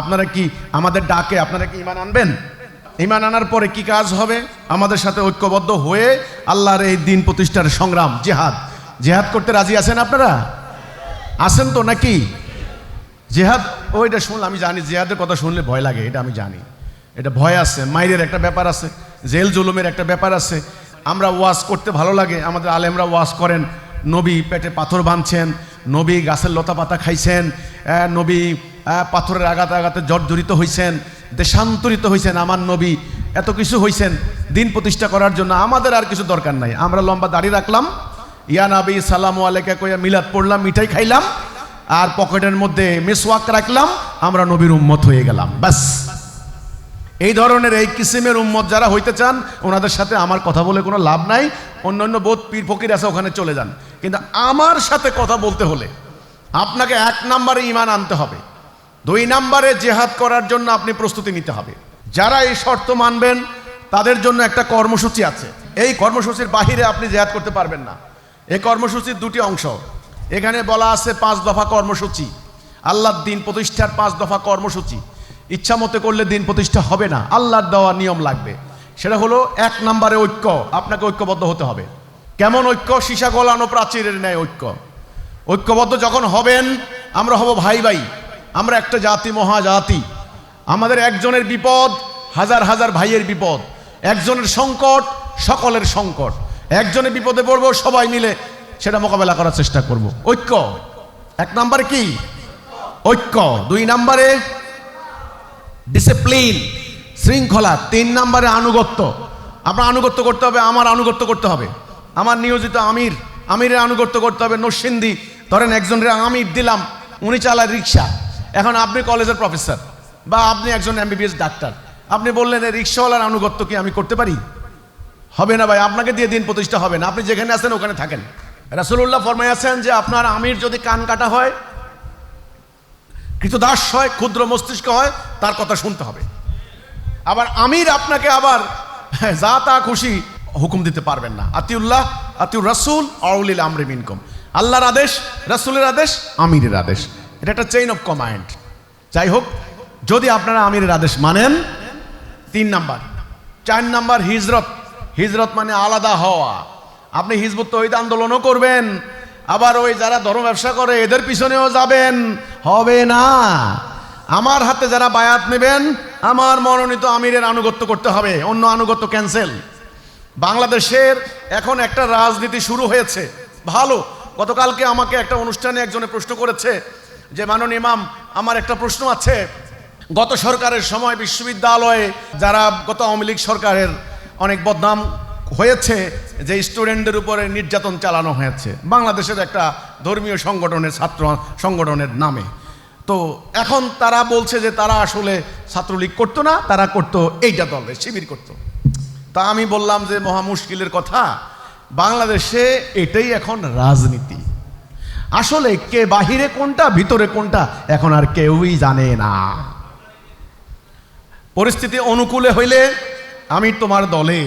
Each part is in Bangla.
আপনারা কি আমাদের ডাকে আপনারা কি ইমান আনবেন? ইমান আনার পরে কি কাজ হবে? আমাদের সাথে ঐক্যবদ্ধ হয়ে আল্লাহর এই দিন প্রতিষ্ঠার সংগ্রাম, জেহাদ। জেহাদ করতে রাজি আছেন আপনারা? আছেন তো নাকি? জেহাদ ওইটা শুনলে আমি জানি, জেহাদের কথা শুনলে ভয় লাগে, এটা আমি জানি। এটা ভয় আছে, মাইরের একটা ব্যাপার আছে, জেল জুলুমের একটা ব্যাপার আছে। আমরা ওয়াজ করতে ভালো লাগে, আমাদের আলেমরা ওয়াজ করেন, নবী পেটে পাথর বাঁধছেন, নবী গাছের লতা পাতা খাইছেন নবী পাথরের আঘাতে আঘাতে জর্জরিত হয়েছেন দেশান্তরিত হয়েছেন আমার নবী। এত কিছু হয়েছেন দিন প্রতিষ্ঠা করার জন্য আমাদের আর কিছু দরকার নাই। আমরা লম্বা দাড়ি রাখলাম, ইয়া নাবি, সালাম আলাইকা কইয়া মিলাদ পড়লাম, মিঠাই খাইলাম, আর পকেটের মধ্যে মেসওয়াক রাখলাম, আমরা নবীর উম্মত হয়ে গেলাম, ব্যাস। এই ধরনের এই কিসিমের উম্মত যারা হইতে চান, ওনাদের সাথে আমার কথা বলে কোনো লাভ নাই। অন্যান্য বোধ পীর ফকির আছে, ওখানে চলে যান। কিন্তু আমার সাথে কথা বলতে হলে আপনাকে এক নম্বরে ইমান আনতে হবে। দুই নাম্বারে জেহাদ করার জন্য আপনি প্রস্তুতি নিতে হবে। যারা এই শর্ত মানবেন, তাদের জন্য একটা কর্মসূচি আছে। এই কর্মসূচির বাহিরে আপনি জেহাদ করতে পারবেন না। এই কর্মসূচির দুটি অংশ। এখানে বলা আছে পাঁচ দফা কর্মসূচি। আল্লাহর দিন প্রতিষ্ঠার পাঁচ দফা কর্মসূচি। ইচ্ছা মতে করলে দিন প্রতিষ্ঠা হবে না। আল্লাহর দেওয়া নিয়ম লাগবে। সেটা হলো এক নম্বরে ঐক্য। আপনাকে ঐক্যবদ্ধ হতে হবে। কেমন ঐক্য? সীসা গলানো প্রাচীরের ন্যায় ঐক্য। ঐক্যবদ্ধ যখন হবেন, আমরা হব ভাই ভাই আমরা একটা জাতি, মহাজাতি। আমাদের একজনের বিপদ, হাজার হাজার ভাইয়ের বিপদ। একজনের সংকট, সকলের সংকট। একজনের বিপদে পড়ব, সবাই মিলে সেটা মোকাবেলা করার চেষ্টা করব। ঐক্য। এক নম্বরে কি? ঐক্য। দুই নম্বরে ডিসিপ্লিন শৃঙ্খলা। তিন নম্বরে আনুগত্য। আপনার আনুগত্য করতে হবে, আমার আনুগত্য করতে হবে। আমার নিয়োজিত আমির, আমিরের আনুগত্য করতে হবে। নরসিন্দি ধরেন একজনের আমির দিলাম, উনি চালায় রিক্সা। এখন আপনি কলেজের প্রফেসর বা আপনি একজন এমবিবিএস ডাক্তার। আপনি বললেন রিক্সাওয়ালার আনুগত্য কি আমি করতে পারি? হবে না ভাই, আপনাকে দিয়ে দিন প্রতিষ্ঠা হবে না। আপনি যেখানে আছেন, ওখানে থাকেন। রাসুল্লাহ ফরমাই আছেন যে, আপনার আমির যদি কান কাটা হয়, কৃতদাস হয়, ক্ষুদ্র মস্তিষ্ক হয়, তার কথা শুনতে হবে। আবার আমির আপনাকে আবার যা তা খুশি হুকুম দিতে পারবেন না। আতিউল্লাহ, আতিউর রাসুল, আউলিল আমরে মিনকম। আল্লাহর আদেশ, রাসুলের আদেশ, আমিরের আদেশ। এটা একটা চেইন অফ কমান্ড যাই হোক যদি আপনারা আমিরের আদেশ মানেন, তিন নাম্বার। চার নাম্বার হিজরত। হিজরত মানে আলাদা হওয়া। আপনি হিজবুত তহিদ আন্দোলনও করবেন, আবার ওই যারা ধর্ম ব্যবসা করে, এদের পিছনেও যাবেন। হবে না। আমার হাতে যারা বায়াত নেবেন, আমার মনোনীত আমিরের আনুগত্য করতে হবে, অন্য আনুগত্য ক্যান্সেল বাংলাদেশের এখন একটা রাজনীতি শুরু হয়েছে। ভালো, গতকালকে আমাকে একটা অনুষ্ঠানে একজনে প্রশ্ন করেছে যে মানন ইমাম, আমার একটা প্রশ্ন আছে। গত সরকারের সময় বিশ্ববিদ্যালয়ে যারা গত আওয়ামী লীগ সরকারের অনেক বদনাম হয়েছে, যে স্টুডেন্টদের উপরে নির্যাতন চালানো হয়েছে। বাংলাদেশের একটা ধর্মীয় সংগঠনের ছাত্র সংগঠনের নামে। তো এখন তারা বলছে যে তারা আসলে ছাত্রলীগ করতো না, তারা করতো এইটা দলে শিবির করতো। তা আমি বললাম যে মহা মুশকিলের কথা, বাংলাদেশে এটাই এখন রাজনীতি। আসলে কে বাহিরে কোনটা, ভিতরে কোনটা, এখন আর কেউই জানে না। পরিস্থিতি অনুকূলে হইলে আমি তোমার দলে,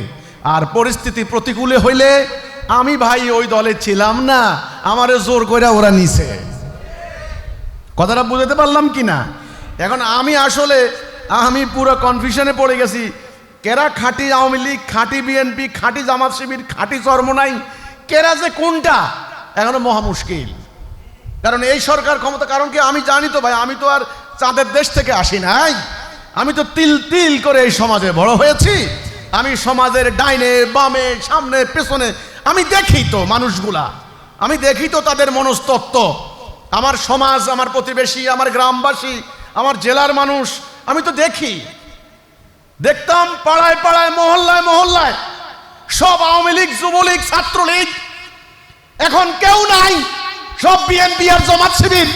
আর পরিস্থিতি প্রতিকূলে হইলে আমি ভাই ওই দলে ছিলাম না, আমারে জোর করে ওরা নিছে। কথাটা বুঝাতে পারলাম কি না এখন আমি আসলে, আমি পুরো কনফিউশনে পড়ে গেছি। কেরা খাঁটি আওয়ামী লীগ, খাঁটি বিএনপি, খাঁটি জামাত শিবির, খাঁটি চর্মনাই কেরা যে কোনটা, এখনও মহা মুশকিল। কারণ এই সরকার ক্ষমতা, কারণ কি আমি জানি তো ভাই, আমি তো আর চাঁদের দেশ থেকে আসি নাই। আমি তো তিল তিল করে এই সমাজে বড় হয়েছি। আমি সমাজের ডাইনে, বামে, সামনে, পেছনে, আমি দেখি তো মানুষগুলা। আমি দেখি তো তাদের মনস্তত্ত্ব আমার সমাজ, আমার প্রতিবেশী, আমার গ্রামবাসী, আমার জেলার মানুষ, আমি তো দেখি। দেখতাম পাড়ায় পাড়ায়, মহল্লায় মহল্লায় সব আওয়ামী লীগ, যুবলীগ, ছাত্রলীগ। এখন কেউ নাই। সব বিএনপি আর জামাত শিবির।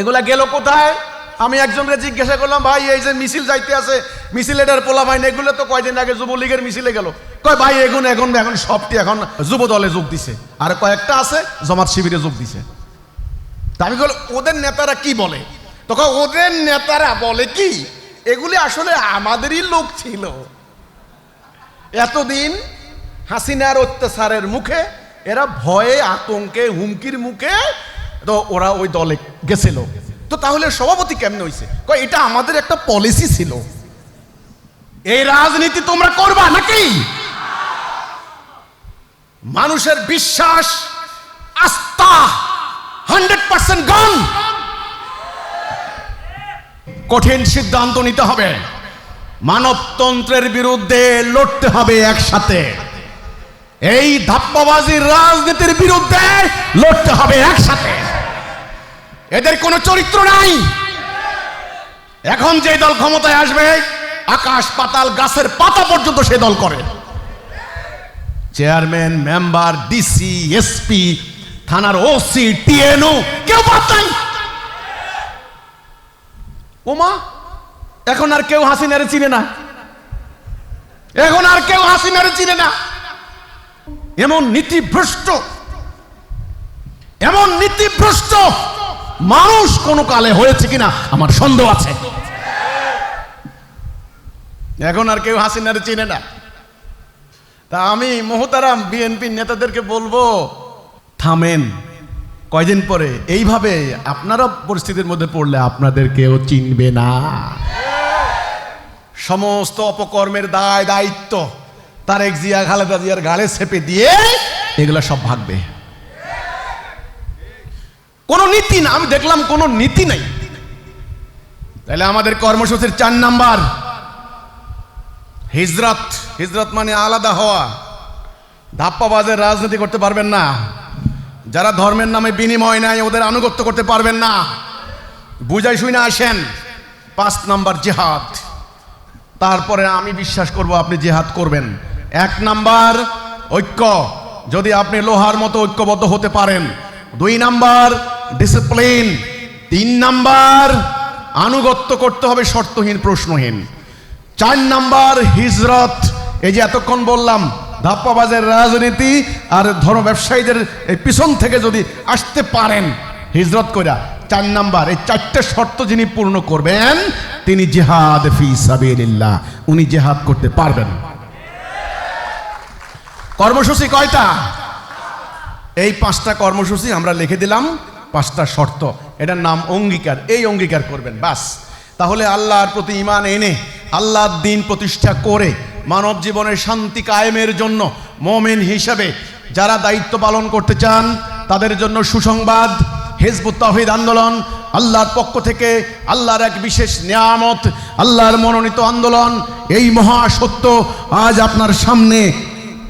এগুলা গেল কোথায়? আমি একজনকে জিজ্ঞাসা করলাম, ভাই, এই যে মিছিল যাইতে আছে, মিছিল এটার পোলা ভাই এগুলো তো কয়দিন আগে যুবলীগের মিছিলে গেল। কয়, ভাই এখন এখন এখন সবটি এখন যুব দলে যোগ দিছে। আর কয়েকটা আছে, জামাত শিবিরে যোগ দিছে। তা আমি বলি ওদের নেতারা কি বলে? তখন ওদের নেতারা বলে কি? এগুলি আসলে আমাদেরই লোক ছিল। এতদিন হাসিনার অত্যাচারের মুখে এরা ভয়ে, আতঙ্কে, হুমকির মুখে তো ওরা ওই দলে গেছিল। তো তাহলে সভাপতি কেমনে হয়েছে এটা আমাদের একটা পলিসি ছিল। এই রাজনীতি তোমরা করবা নাকি? মানুষের বিশ্বাস, আস্থা হান্ড্রেড পার্সেন্ট গান। কঠিন সিদ্ধান্ত নিতে হবে। মানবতন্ত্রের বিরুদ্ধে লড়তে হবে একসাথে। এই ধাপ্পাবাজির রাজনীতির বিরুদ্ধে লড়তে হবে একসাথে। এদের কোনো চরিত্র নাই। এখন যে দল ক্ষমতায় আসবে, আকাশ পাতাল গাছের পাতা পর্যন্ত সে দল করে। চেয়ারম্যান, মেম্বার, ডিসি, এসপি, থানার ওসি, টিএনও, কেউ বাদ নাই। ওমা, এখন আর কেউ হাসিনারে চিনে না। এখন আর কেউ হাসিনারে চিনে না। এমন নীতিভ্রষ্ট এমন নীতিভ্রষ্ট মানুষ কোন কালে হয়েছে কিনা আমার সন্দেহ আছে। এখন আর কেউ হাসিনারে চিনে না। তা আমি মোহতারাম বিএনপি নেতাদেরকে বলব, থামেন। কয়দিন পরে এইভাবে আপনারা পরিস্থিতির মধ্যে পড়লে আপনাদের কেউ চিনবে না। সমস্ত অপকর্মের দায় দায়িত্ব। তারেক জিয়া, খালেদা জিয়ার গালে চেপে দিয়ে এগুলো সব ভাগবে। কোনো নীতি না, আমি দেখলাম কোনো নীতি নাই। তাহলে আমাদের কর্মসূচির চার নাম্বার। হিজরত হিজরত মানে আলাদা হওয়া। ধাপ্পাবাজের রাজনীতি করতে পারবেন না। যারা ধর্মের নামে বিনিময় নাই ওদের আনুগত্য করতে পারবেন না। বুঝাই শুই না আসেন। পাঁচ নাম্বার জেহাদ। তারপরে আমি বিশ্বাস করব আপনি জেহাদ করবেন। এক নাম্বার ঐক্য। যদি আপনি লোহার মতো ঐক্যবদ্ধ হতে পারেন, দুই নাম্বার ডিসিপ্লিন তিন নাম্বার আনুগত্য করতে হবে শর্তহীন, প্রশ্নহীন। চার নাম্বার হিজরত, এই যে এতক্ষণ বললাম, ধাপ্পাবাজের রাজনীতি আর ধর্ম ব্যবসায়ীদের পিছন থেকে যদি আসতে পারেন, হিজরত কইরা, চার নাম্বার, এই চারটে শর্ত যিনি পূর্ণ করবেন, তিনি জেহাদ ফি সাবিলিল্লাহ, উনি জেহাদ করতে পারবেন। কর্মসূচি কয়টা? এই পাঁচটা কর্মসূচি আমরা লিখে দিলাম, পাঁচটা শর্ত। এটার নাম অঙ্গীকার। এই অঙ্গীকার করবেন, বাস। তাহলে আল্লাহর প্রতি ইমান এনে, আল্লাহর দিন প্রতিষ্ঠা করে, মানব জীবনের শান্তি কায়েমের জন্য মোমেন হিসাবে যারা দায়িত্ব পালন করতে চান, তাদের জন্য সুসংবাদ, হেজবুত তাহিদ আন্দোলন, আল্লাহর পক্ষ থেকে আল্লাহর এক বিশেষ নিয়ামত, আল্লাহর মনোনীত আন্দোলন, এই মহা সত্য আজ আপনার সামনে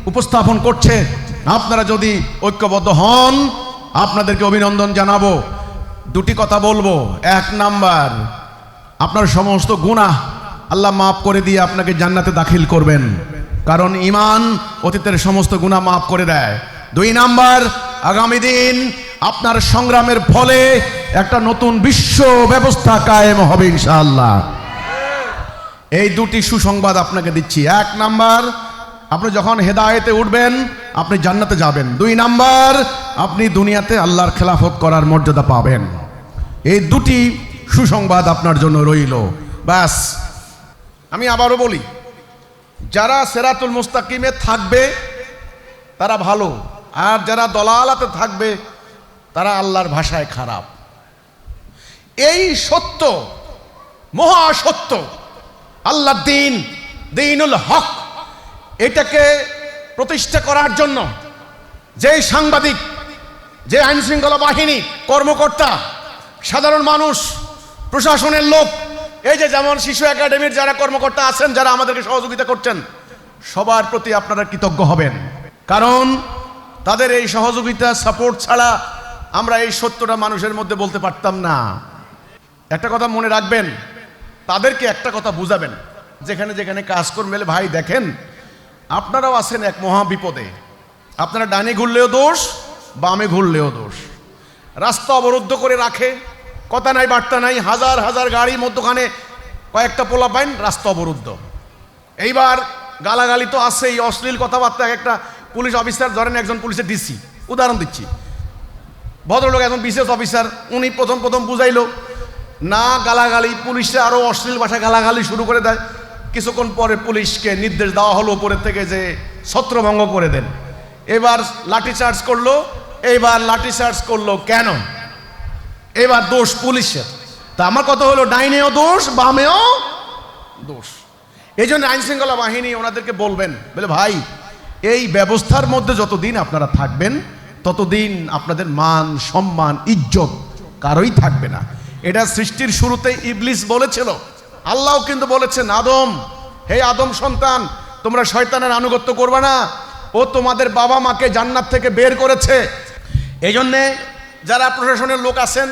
উপস্থাপন করছে। আপনারা যদি ঐক্যবদ্ধ হন, আপনাদেরকে অভিনন্দন জানাব। দুটি কথা বলব। এক নাম্বার, আপনার সমস্ত গুণা আল্লাহ মাফ করে দিয়ে আপনাকে জান্নাতে দাখিল করবেন। কারণ ইমান অতীতের সমস্ত গুণা মাফ করে দেয়। দুই নাম্বার, আগামী দিন আপনার সংগ্রামের ফলে একটা নতুন বিশ্ব ব্যবস্থা কায়েম হবে ইনশাআল্লাহ। এই দুটি সুসংবাদ আপনাকে দিচ্ছি। এক নাম্বার আপনি যখন হেদায়েতে উঠবেন, আপনি জান্নাতে যাবেন। দুই নাম্বার, আপনি দুনিয়াতে আল্লাহর খেলাফত করার মর্যাদা পাবেন। এই দুটি সুসংবাদ আপনার জন্য রইল। ব্যাস। আমি আবারও বলি, যারা সেরাতুল মুস্তাকিমে থাকবে, তারা ভালো। আর যারা দলালাতে থাকবে, তারা আল্লাহর ভাষায় খারাপ। এই সত্য, মহা সত্য আল্লাহ দিন, দিনুল হক এটাকে প্রতিষ্ঠা করার জন্য যে সাংবাদিক, যে আইন শৃঙ্খলা বাহিনী কর্মকর্তা, সাধারণ মানুষ, প্রশাসনের লোক, এই যে যেমন শিশু একাডেমির যারা কর্মকর্তা আছেন, যারা আমাদেরকে সহযোগিতা করছেন, সবার প্রতি আপনারা কৃতজ্ঞ হবেন। কারণ তাদের এই সহযোগিতা, সাপোর্ট ছাড়া আমরা এই সত্যটা মানুষের মধ্যে বলতে পারতাম না। একটা কথা মনে রাখবেন, তাদেরকে একটা কথা বুঝাবেন। যেখানে যেখানে কাজ করবেন ভাই দেখেন আপনারাও আছেন এক মহা বিপদে। আপনারা ডানে ঘুরলেও দোষ, বামে ঘুরলেও দোষ। রাস্তা অবরুদ্ধ করে রাখে, কথা নাই, বার্তা নাই, হাজার হাজার গাড়ি মধ্যখানে কয়েকটা পোলা পাইন, রাস্তা অবরুদ্ধ। এইবার গালাগালি তো আছেই, অশ্লীল কথাবার্তা একটা পুলিশ অফিসার, ধরেন একজন পুলিশের ডিসি, উদাহরণ দিচ্ছি। ভদ্রলোক একজন বিশেষ অফিসার, উনি প্রথম প্রথম বুঝাইল, না গালাগালি, পুলিশে আরও অশ্লীল ভাষা গালাগালি শুরু করে দেয়। কিছুক্ষণ পরে পুলিশকে নির্দেশ দেওয়া হলো উপরের থেকে যে ছত্রভঙ্গ করে দেন। এবার লাঠি চার্জ করল এইবার লাঠি চার্জ করল কেন? এবার দোষ পুলিশের। তা আমার কথা হলো, ডাইনেও দোষ, বামেও দোষ। এই জন্য আইন শৃঙ্খলা বাহিনী ওনাদেরকে বলবেন, বলে ভাই, এই ব্যবস্থার মধ্যে যতদিন আপনারা থাকবেন, ততদিন আপনাদের মান, সম্মান, ইজ্জত কারোই থাকবে না। এটা সৃষ্টির শুরুতে ইবলিস বলেছিল। আল্লাহ কিন্তু বলেছেন, আদম, হে আদম সন্তান, তোমরা শয়তানের আনুগত্য করবে না। ও তোমাদের বাবা মাকে জান্নাত থেকে বের করেছে। এই জন্যে যারা প্রশাসনের লোক আছেন,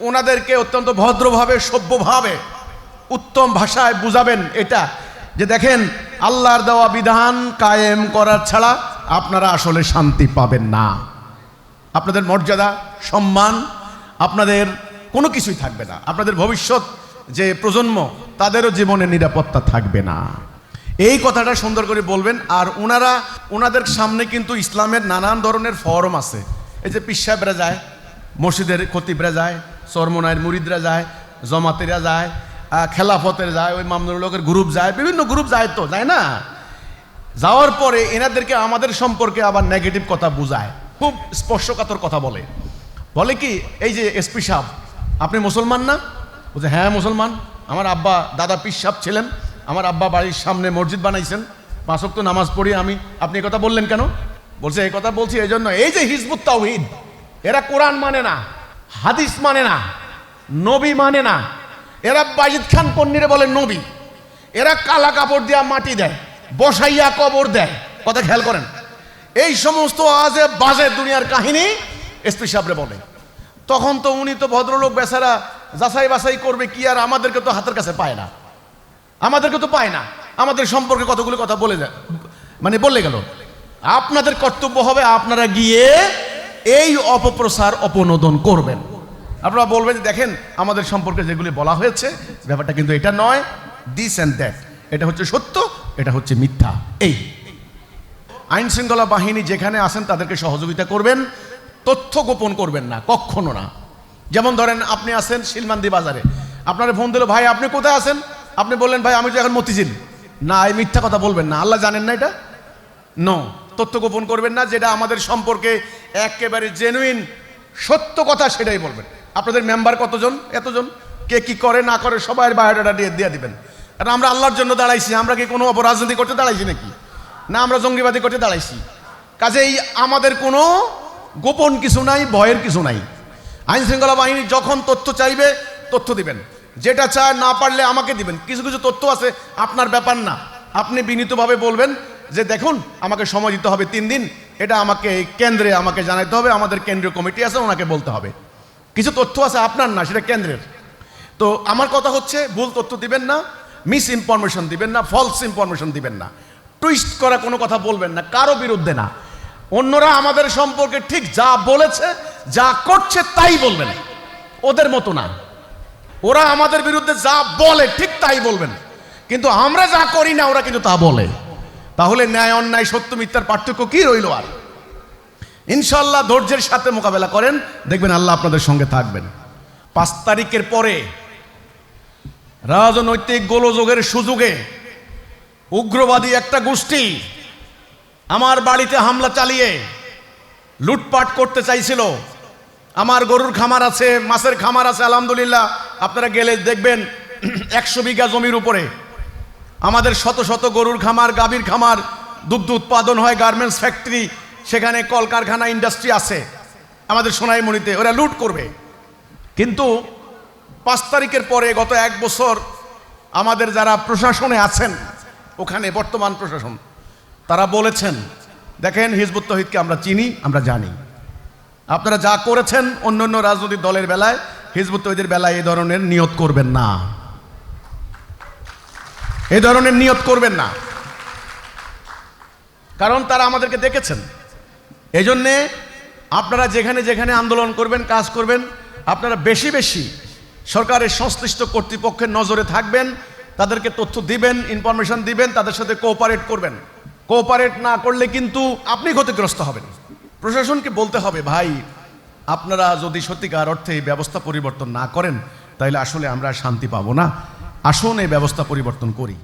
ওনাদেরকে অত্যন্ত ভদ্রভাবে, সভ্যভাবে, উত্তম ভাষায় বুঝাবেন এটা। যে দেখেন, আল্লাহর দেওয়া বিধান কায়েম করার ছাড়া আপনারা আসলে শান্তি পাবেন না। আপনাদের মর্যাদা, সম্মান, আপনাদের কোনো কিছুই থাকবে না। আপনাদের ভবিষ্যৎ যে প্রজন্ম তাদেরও জীবনে নিরাপত্তা থাকবে না। এই কথাটা সুন্দর করে বলবেন, আর ওনারা ওনাদের সামনে কিন্তু ইসলামের নানান ধরনের ফরম আছে। এই যে পিসাবরা যায়, মসজিদের খতিবরা যায় চরমনায়ের মুরিদরা যায়, জমাতেরা যায় খেলাফতের যায়, ওই মামনুর লোকের গ্রুপ যায়, বিভিন্ন গ্রুপ যায় তো, যায় না? যাওয়ার পরে এনাদেরকে আমাদের সম্পর্কে আবার নেগেটিভ কথা বোঝায়, খুব স্পর্শকাতর কথা বলে। বলে কি, এই যে এসপি সাহেব, আপনি মুসলমান না? বলছে হ্যাঁ মুসলমান। আমার আব্বা দাদা পিস সাহেব ছিলেন, আমার আব্বা বাড়ির সামনে মসজিদ বানাইছেন। পাঁচক তো নামাজ পড়ি আমি। আপনি কথা বললেন কেন? বলছে এই কথা বলছি এই জন্য এই যে হিজবুত তাওহিদ, এরা কোরআন মানে না, হাদিস মানে না, নবী মানে না। এরা বাজিদ খান পন্নিরে বলে নবী। এরা কালা কাপড় দিয়া মাটি দেয়, বসাইয়া কবর দেয়। কথা খেয়াল করেন। এই সমস্ত আজে বাজে দুনিয়ার কাহিনী এসপি সাহেবরে বলে। তখন তো উনি তো ভদ্রলোক বেচারা যাচাই বাছাই করবে কি আর আমাদেরকে তো হাতের কাছে পায় না। আমাদেরকে তো পায় না। আমাদের সম্পর্কে কতগুলো কথা বলে যায় মানে বলে গেল। আপনাদের কর্তব্য হবে আপনারা গিয়ে এই অপপ্রচার অপনোদন করবেন। আপনারা বলবেন যে দেখেন, আমাদের সম্পর্কে যেগুলি বলা হয়েছে, ব্যাপারটা কিন্তু এটা নয় দিস অ্যান্ড দ্যাট এটা হচ্ছে সত্য, এটা হচ্ছে মিথ্যা। এই। আইন শৃঙ্খলা বাহিনী যেখানে আসেন তাদেরকে সহযোগিতা করবেন, তথ্য গোপন করবেন না কখনো না। যেমন ধরেন আপনি আছেন শিলমান্দি বাজারে। আপনার ফোন দিল, ভাই, আপনি কোথায় আছেন? আপনি বললেন, ভাই, আমি তো এখন মতিঝিল। না, এই মিথ্যা কথা বলবেন না। আল্লাহ জানেন না এটা? ন তথ্য গোপন করবেন না, যেটা আমাদের সম্পর্কে একেবারে জেনুইন সত্য কথা সেটাই বলবেন। আপনাদের মেম্বার কতজন? এতজন? কে কি করে, না করে সবাই বায়োডাটা দিয়ে দিয়ে দিবেন। কারণ আমরা আল্লাহর জন্য দাঁড়াইছি, আমরা কি কোনো অপরাজনীতি করতে দাঁড়াইছি নাকি? না, আমরা জঙ্গিবাদী করতে দাঁড়াইছি। কাজেই আমাদের কোনো গোপন কিছু নাই, ভয়ের কিছু নাই। আইন শৃঙ্খলা বাহিনী যখন তথ্য চাইবে, তথ্য দিবেন। যেটা চায় না পারলে আমাকে দিবেন। কিছু কিছু তথ্য আছে, আপনার ব্যাপার না। আপনি বিনীতভাবে বলবেন যে, দেখুন, আমাকে সময় দিতে হবে তিন দিন। এটা আমাকে কেন্দ্রে আমাকে জানাইতে হবে। আমাদের কেন্দ্রীয় কমিটি আছে, ওনাকে বলতে হবে। কিছু তথ্য আছে আপনার না, সেটা কেন্দ্রের। তো আমার কথা হচ্ছে, ভুল তথ্য দিবেন না মিস ইনফরমেশন দিবেন না ফলস ইনফরমেশন দিবেন না। টুইস্ট করা কোনো কথা বলবেন না, কারও বিরুদ্ধে না। অন্যরা আমাদের সম্পর্কে ঠিক যা বলেছে যা করছে তাই বলবেন। ওদের মতো না। ওরা আমাদের বিরুদ্ধে যা বলে ঠিক তাই বলবেন। কিন্তু আমরা যা করি না, ওরা কিন্তু তা বলে। তাহলে ন্যায় অন্যায়, সত্য, মিথ্যার পার্থক্য কি রইল আর? ইনশাল্লাহ ধৈর্যের সাথে মোকাবেলা করেন, দেখবেন আল্লাহ আপনাদের সঙ্গে থাকবেন। পাঁচ তারিখের পরে রাজনৈতিক গোলযোগের সুযোগে উগ্রবাদী একটা গোষ্ঠী আমার বাড়িতে হামলা চালিয়ে লুটপাট করতে চাইছিল। আমার গরুর খামার আছে, মাছের খামার আছে, আলহামদুলিল্লাহ। আপনারা গেলে দেখবেন একশো বিঘা জমির উপরে আমাদের শত শত গরুর খামার, গাভীর খামার, দুগ্ধ উৎপাদন হয়, গার্মেন্টস ফ্যাক্টরি, সেখানে কলকারখানা ইন্ডাস্ট্রি আছে। আমাদের সোনাইমণিতে ওরা লুট করবে। কিন্তু পাঁচ তারিখের পরে গত এক বছর আমাদের যারা প্রশাসনে আছেন, ওখানে বর্তমান প্রশাসন, তারা বলেছেন দেখেন হিজবুত তহিদকে আমরা চিনি, আমরা জানি। আপনারা যা করেছেন অন্য অন্য রাজনৈতিক দলের বেলায়, হিজবুত তহিদের বেলায় এই ধরনের নিয়ত করবেন না। এই ধরনের নিয়ত করবেন না। কারণ তারা আমাদেরকে দেখেছেন। এই জন্যে আপনারা যেখানে যেখানে আন্দোলন করবেন, কাজ করবেন, আপনারা বেশি বেশি সরকারের সংশ্লিষ্ট কর্তৃপক্ষের নজরে থাকবেন, তাদেরকে তথ্য দিবেন, ইনফরমেশন দিবেন, তাদের সাথে কোঅপারেট করবেন। কোঅপারেট না করলে কিন্তু আপনি ক্ষতিগ্রস্ত হবেন। প্রশাসনকে বলতে হবে, ভাই, আপনারা যদি সত্যিকার অর্থে এই ব্যবস্থা পরিবর্তন না করেন তাহলে আসলে আমরা শান্তি পাবো না। আসুন এই ব্যবস্থা পরিবর্তন করি।